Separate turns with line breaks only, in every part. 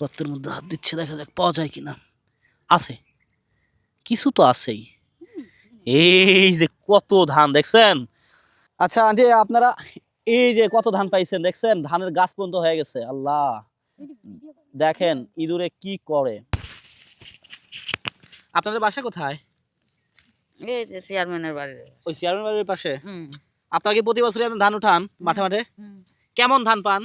গর্তের মধ্যে হাত দিচ্ছে দেখা যাক পাওয়া যায় কিনা। আছে। কিছু তো আছেই। এই যে কত ধান দেখছেন? আচ্ছা আন্টি আপনারা এই যে কত ধান পাইছেন দেখছেন? ধানের গাছ পর্যন্ত হয়ে গেছে আল্লাহ। দেখেন ইঁদুরে কি করে। আপনাদের বাসা কোথায়?
এই যে চেয়ারম্যানের বাড়ি
ওই চেয়ারম্যান বাড়ির পাশে? আপনারা কি প্রতি বছরই আপনি ধান উঠান মাঠে মাঠে? কেমন ধান পান?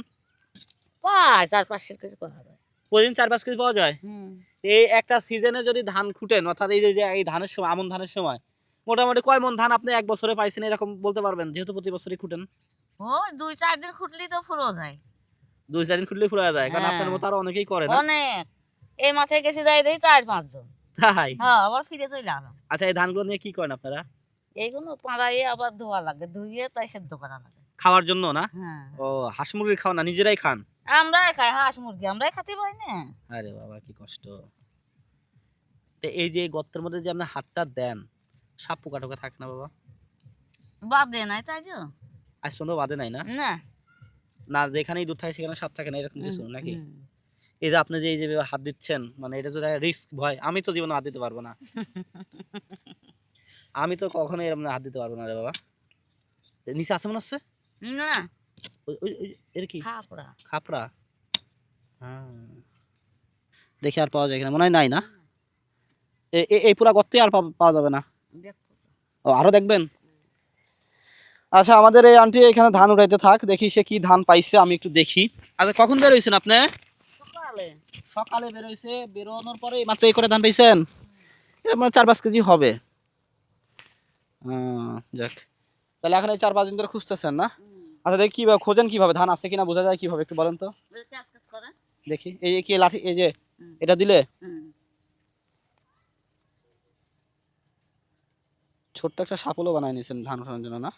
পাঁচ চার পাঁচশো করা
প্রতিদিন চার পাঁচ কেজি পাওয়া যায়। এই একটা সিজনে যদি ধান খুঁটেন অর্থাৎ এই যে এই ধানের সময় আমন ধানের সময় মোটামুটি কয় মন ধান আপনি এক বছরে পাইছেন? এরকম বলতে পারবেন যেহেতু প্রতি বছরই খুঁটেন।
ও দুই চার দিন খুঁটলেই তো ফুরো যায়।
দুই চার দিন খুঁটলে ফুরা যায় কারণ
হ্যাঁ।
আপনার মতো আরও অনেকেই করে না।
অনেক। এই মাঠে গেছি যাই দেই চার পাঁচজন
তাই?
হ্যাঁ আবার ফিরে চলে আলাম
আচ্ছা এই ধানগুলো নিয়ে কি করেন আপনারা?
এইগুলো পাড়াইয়ে আবার ধোয়া লাগে ধুইয়ে তাই সেদ্ধ করা লাগে।
খাওয়ার জন্য না?
হ্যাঁ।
ও হাঁস মুরগি খাও না নিজেরাই খান?
আমরাই খাই হাঁস মুরগি আমরাই খাতে পারি না।
আরে বাবা কি কষ্ট। তো এই যে গর্তের মধ্যে যে আপনি হাতটা দেন সাপ পোকা টোকা থাকে না বাবা?
বাদে নাই তাই তো।
আজ পর্যন্ত বাদে নাই না?
না।
না যেখানেই দুধ থাকে সেখানে সাপ থাকে না এরকম কিছু নাকি? এই যে আপনি যে এই যে হাত দিচ্ছেন মানে এটা রিস্ক ভয় আমি তো জীবনে হাত দিতে পারব না। আমি তো কখনো এরকম হাত দিতে পারব না রে বাবা। নিচে আছে মনে হচ্ছে?
না।
এর কি?
খাপড়া।
খাপড়া? হ্যাঁ। আর পাওয়া যায় কিনা। মনে হয় নাই না? এই পুরা গর্তে আর পাওয়া- যাবে না। ও আরও দেখবেন? আচ্ছা আমাদের এই আন্টি এখানে ধান উঠাইতে থাক। দেখি সে কি ধান পাইছে আমি একটু দেখি। আচ্ছা কখন বের হয়েছেন আপনি?
সকালে।
সকালে বের হয়েছে বেরোনোর পরে মাত্র এই করে ধান পাইছেন? মানে চার পাঁচ কেজি হবে। যাক। তাহলে এখন এই চার পাঁচ দিন ধরে খুঁজতেছেন না? আচ্ছা দেখি কীভাবে খোঁজেন কীভাবে ধান আছে কিনা বোঝা যায় কীভাবে একটু বলেন তো। দেখি এই কি লাঠি এই যে এটা দিলে? ছোট্ট একটা সাপলও বানায় নিয়েছেন ধান ওঠানোর জন্য না?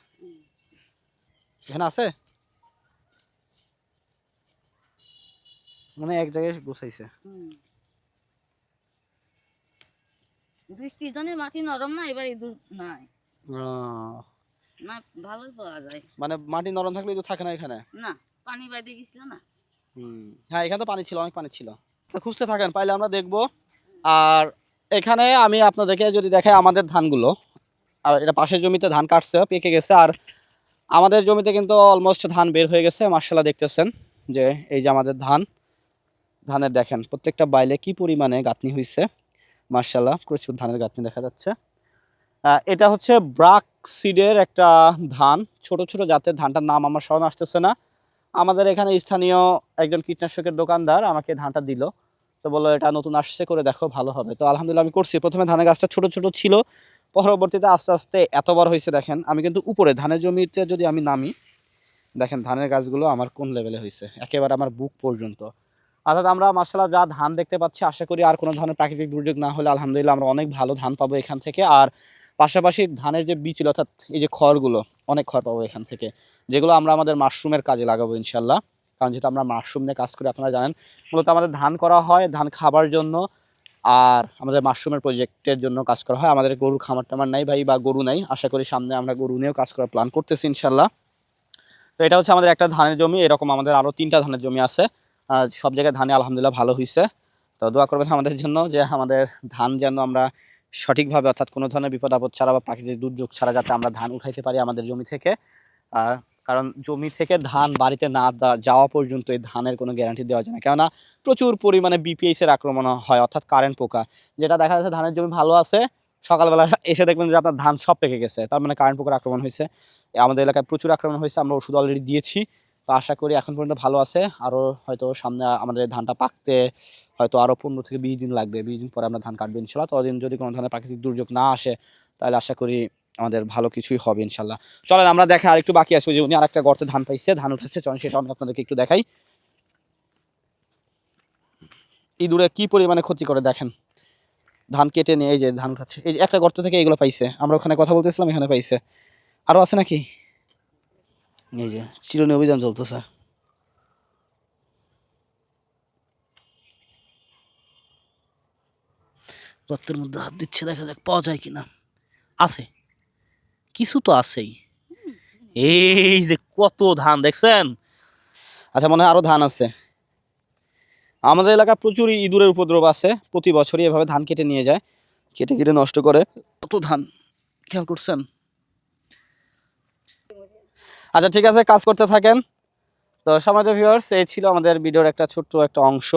এখানে আছে? মানে এক জায়গায় গুছাইছে।
হুম। বৃষ্টি জন্য মাটি নরম না এবার ইঁদুর নাই। না ভালোই পাওয়া যায়।
মানে মাটি নরম থাকলে তো থাকে না এখানে?
না পানি বাইরে গেছিল না।
হুম হ্যাঁ এখানে তো পানি ছিল অনেক পানি ছিল। তো খুঁজতে থাকেন পাইলে আমরা দেখব। আর এখানে আমি আপনাদেরকে যদি দেখাই আমাদের ধানগুলো আর এটা পাশের জমিতে ধান কাটছে পেকে গেছে আর আমাদের জমিতে কিন্তু অলমোস্ট ধান বের হয়ে গেছে মার্শাল্লাহ দেখতেছেন যে এই যে আমাদের ধান ধানের দেখেন প্রত্যেকটা বাইলে কি পরিমাণে গাঁথনি হয়েছে মার্শাল্লাহ প্রচুর ধানের গাঁথনি দেখা যাচ্ছে। এটা হচ্ছে ব্রাক সিডের একটা ধান, ছোট ছোট জাতের ধানটার নাম আমার স্মরণ আসতেছে না। আমাদের এখানে স্থানীয় একজন কীটনাশকের দোকানদার আমাকে ধানটা দিল। তো বলল, এটা নতুন আসছে, করে দেখো, ভালো হবে। তো আলহামদুলিল্লাহ আমি করছি। প্রথমে ধানের গাছটা ছোট ছোট ছিল, পরবর্তীতে আস্তে আস্তে এত বড় হয়েছে, দেখেন। আমি কিন্তু উপরে, ধানের জমিতে যদি আমি নামি, দেখেন ধানের গাছগুলো আমার কোন লেভেলে হয়েছে? একেবারে আমার বুক পর্যন্ত। অর্থাৎ আমরা মাসাল্লাহ যা ধান দেখতে পাচ্ছি, আশা করি আর কোনো ধরনের প্রাকৃতিক দুর্যোগ না হলে আলহামদুলিল্লাহ আমরা অনেক ভালো ধান পাবো এখান থেকে। আর পাশাপাশি ধানের যে বীজ অর্থাৎ এই যে খড়গুলো, অনেক খড় পাবো এখান থেকে। যেগুলো আমরা আমাদের মাশরুমের কাজে লাগাবো ইনশাল্লাহ কারণ যেহেতু আমরা মাশরুম নিয়ে কাজ করি, আপনারা জানেন, মূলত আমাদের ধান করা হয় ধান খাবার জন্য, আর আমাদের মাশরুমের প্রজেক্টের জন্য কাজ করা হয়। আমাদের গরুর খামার টামার নাই ভাই, বা গরু নাই। আশা করি সামনে আমরা গরু নিয়েও কাজ করার প্ল্যান করতেছি ইনশাল্লাহ তো এটা হচ্ছে আমাদের একটা ধানের জমি। এরকম আমাদের আরও তিনটা ধানের জমি আছে। সব জায়গায় ধানে আলহামদুলিল্লাহ ভালো হয়েছে তো দোয়া করবেন আমাদের জন্য যে আমাদের ধান যেন আমরা সঠিকভাবে অর্থাৎ কোনো ধরনের বিপদ আপদ ছাড়া বা প্রাকৃতিক দুর্যোগ ছাড়া যাতে আমরা ধান উঠাইতে পারি আমাদের জমি থেকে। আর কারণ জমি থেকে ধান বাড়িতে না যাওয়া পর্যন্ত এই ধানের কোনো গ্যারান্টি দেওয়া যায় না। কেননা প্রচুর পরিমাণে বিপিএস এর আক্রমণ হয়, অর্থাৎ কারেন্ট পোকা। যেটা দেখা যাচ্ছে ধানের জমি ভালো আছে, সকালবেলা এসে দেখবেন যে আপনার ধান সব পেকে গেছে। তার মানে কারেন্ট পোকার আক্রমণ হয়েছে। আমাদের এলাকায় প্রচুর আক্রমণ হয়েছে, আমরা ওষুধ অলরেডি দিয়েছি। তো আশা করি এখন পর্যন্ত ভালো আছে। আরও হয়তো সামনে আমাদের ধানটা পাকতে হয়তো আরও পনেরো থেকে বিশ দিন লাগবে, বিশ দিন পরে আমরা ধান কাটবো ইনশাল্লাহ। ততদিন যদি কোনো ধরনের প্রাকৃতিক দুর্যোগ না আসে, তাহলে আশা করি আমাদের ভালো কিছুই হবে ইনশাল্লাহ। চলেন, আমরা দেখে আরেকটু বাকি আছে যে উনি আরেকটা গর্তে ধান পাইছে, ধান উঠেছে চলেন সেটা আমি আপনাদেরকে একটু দেখাই। ইঁদুরে কি পরিমাণে ক্ষতি করে দেখেন? ধান কেটে নিয়ে, এই যে ধান উঠাচ্ছে, এই যে একটা গর্ত থেকে এগুলো পাইছে। আমরা ওখানে কথা বলতেছিলাম, এখানে পাইছে। আরও আছে নাকি? এই যে, চিরুনি অভিযান চলতেছে। গর্তের মধ্যে হাত দিচ্ছে, দেখা যাক পাওয়া যায় কিনা। আছে। কিছু তো আছেই। এই যে কত ধান, দেখছেন? আচ্ছা মনে হয় আরও ধান আছে। আমাদের এলাকা প্রচুর ইঁদুরের উপদ্রব আছে। প্রতি বছরই এভাবে ধান কেটে নিয়ে যায়। কেটে কেটে নষ্ট করে। কত ধান? খেয়াল করছেন? আচ্ছা ঠিক আছে, কাজ করতে থাকেন। তো, সমাজ ভিউয়ার্স এই ছিল আমাদের ভিডিওর একটা ছোট্ট একটা অংশ।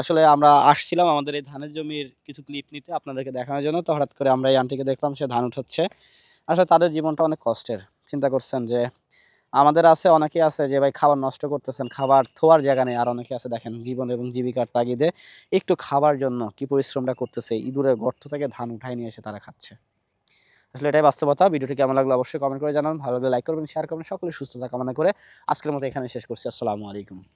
আসলে আমরা আসছিলাম আমাদের এই ধানের জমির কিছু ক্লিপ নিতে আপনাদেরকে দেখানোর জন্য। তো হঠাৎ করে আমরা এই আন্টিকে দেখলাম, সে ধান উঠাচ্ছে। আসলে তাদের জীবনটা অনেক কষ্টের। চিন্তা করছেন যে আমাদের আছে, অনেকেই আছে যে ভাই খাবার নষ্ট করতেছেন, খাবার থোয়ার জায়গা নেই। আর অনেকে আছে, দেখেন জীবন এবং জীবিকার তাগিদে একটু খাবার জন্য কি পরিশ্রমটা করতেছে, ইঁদুরের গর্ত থেকে ধান উঠাই নিয়ে এসে তারা খাচ্ছে। আসলে এটাই বাস্তবতা। ভিডিওটি কেমন লাগল অবশ্যই কমেন্ট করে জানান। ভালো লাগলে লাইক করবেন শেয়ার করবেন, সকলে সুস্থতা কামনা করে আজকের মতো এখানে শেষ করছি। আসসালামু আলাইকুম।